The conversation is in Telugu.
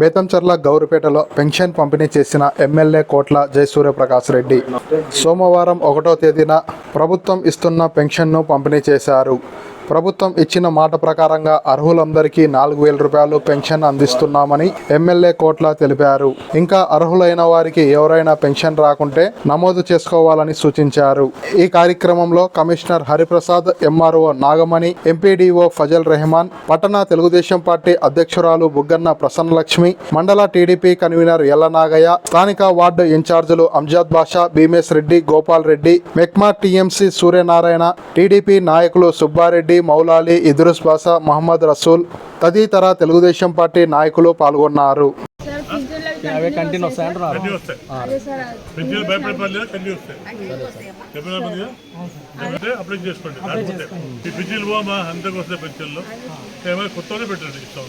బేతంచర్ల గౌరిపేటలో పెన్షన్ పంపిణీ చేసిన ఎమ్మెల్యే కోట్ల జయసూర్యప్రకాష్ రెడ్డి సోమవారం ఒకటో తేదీన ప్రభుత్వం ఇస్తున్న పెన్షన్ను పంపిణీ చేశారు. ప్రభుత్వం ఇచ్చిన మాట ప్రకారంగా అర్హులందరికీ నాలుగు వేల రూపాయలు పెన్షన్ అందిస్తున్నామని ఎమ్మెల్యే కోట్ల తెలిపారు. ఇంకా అర్హులైన వారికి ఎవరైనా పెన్షన్ రాకుంటే నమోదు చేసుకోవాలని సూచించారు. ఈ కార్యక్రమంలో commissioner Hariprasad MRO Nagamani MPDO Fazal Rehman పట్టణ తెలుగుదేశం పార్టీ అధ్యక్షురాలు బుగ్గన్న ప్రసన్నలక్ష్మి మండల టీడీపీ కన్వీనర్ ఎల్ల నాగయ్య స్థానిక వార్డు ఇన్ఛార్జీలు అంజాద్ బాషా భీమేశ్ రెడ్డి గోపాల్ రెడ్డి మెక్మా టీఎంసీ సూర్యనారాయణ టీడీపీ నాయకులు సుబ్బారెడ్డి మౌలాలి ఇద్రుస్ బాషా మహమ్మద్ రసూల్ తదితర తెలుగుదేశం పార్టీ నాయకులు పాల్గొన్నారు. అవే కంటిన్యూ వస్తాయి అంటున్నారు? అప్లై చేసుకోండి. ఈ అంతకు వస్తాయి కొత్తనే పెట్టండి ఇస్తాం.